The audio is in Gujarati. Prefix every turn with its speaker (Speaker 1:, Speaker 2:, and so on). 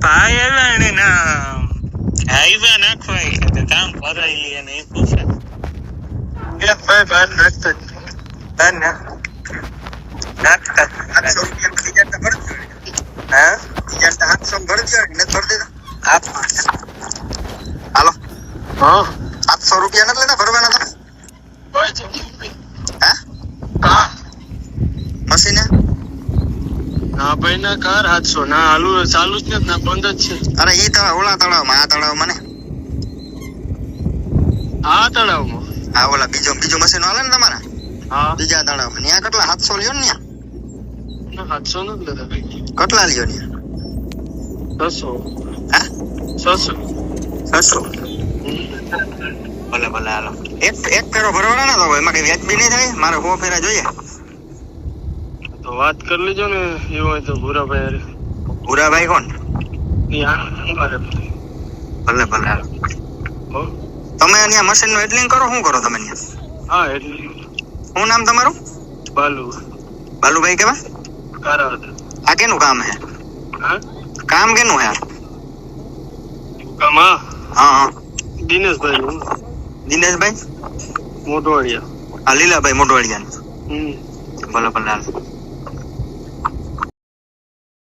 Speaker 1: ભાઈ આવ્યા ને ના આવ્યા નાખવા કે કામ કરાઈ લે એ પૂછે એક ભાઈ બહાર નાખતા બહાર ના. નાખતા.
Speaker 2: આઠસો રૂપિયા બીજા તો ભરજો.
Speaker 1: હા?
Speaker 2: બીજા તો આઠસો ભરજો ને ભરી દેતા
Speaker 1: આપ
Speaker 2: હાલો.
Speaker 1: હા.
Speaker 2: રૂપિયા નથી લેતા ભરવાના હે?
Speaker 1: હા.
Speaker 2: મશીને?
Speaker 1: ના ભાઈ ના કાર હાથસો. ના હાલું ચાલુ જ નથી ના બંધ જ છે.
Speaker 2: અરે ઈ તળાવ ઓલા તળાવમાં આ તળાવમાં ને?
Speaker 1: આ તળાવમાં?
Speaker 2: આ ઓલા બીજો બીજું મશીન હાલે ને તમારા?
Speaker 1: હા.
Speaker 2: બીજા તળાવમાં. ત્યાં કેટલા સાતસો લ્યો ને?
Speaker 1: હાથસો નથી લેતા ભાઈ.
Speaker 2: કેટલા લ્યો ન્યા?
Speaker 1: છસો.
Speaker 2: હે?
Speaker 1: છસો.
Speaker 2: છસો? ભલે ભલે હાલો. એક એક ફેરો ભરવાના ના તો એમાં કઈ બી નહીં થાય? મારે હો ફેરા જોઈએ.
Speaker 1: તો વાત કરી લેજો ને એવું હોય તો ભૂરા ભાઈ
Speaker 2: ભૂરાભાઈ કોણ
Speaker 1: હારે
Speaker 2: ભલે ભલે હાલો તમે અહીંયા મશીનનું એડલિંગ કરો શું કરો તમે ત્યાં
Speaker 1: હા એટલે
Speaker 2: શું નામ તમારું?
Speaker 1: બાલુ।
Speaker 2: બાલુભાઈ કેવા
Speaker 1: કારાવત।
Speaker 2: આ કેનું કામ હે?
Speaker 1: હા?
Speaker 2: કામ કેનું હે?
Speaker 1: કમા?
Speaker 2: હા હા.
Speaker 1: દિનેશભાઈ હું.
Speaker 2: દિનેશભાઈ?
Speaker 1: મોટવાડિયા
Speaker 2: આ લીલાભાઈ મોટવાડિયા
Speaker 1: હમ.
Speaker 2: ભલે ભલે હાલો.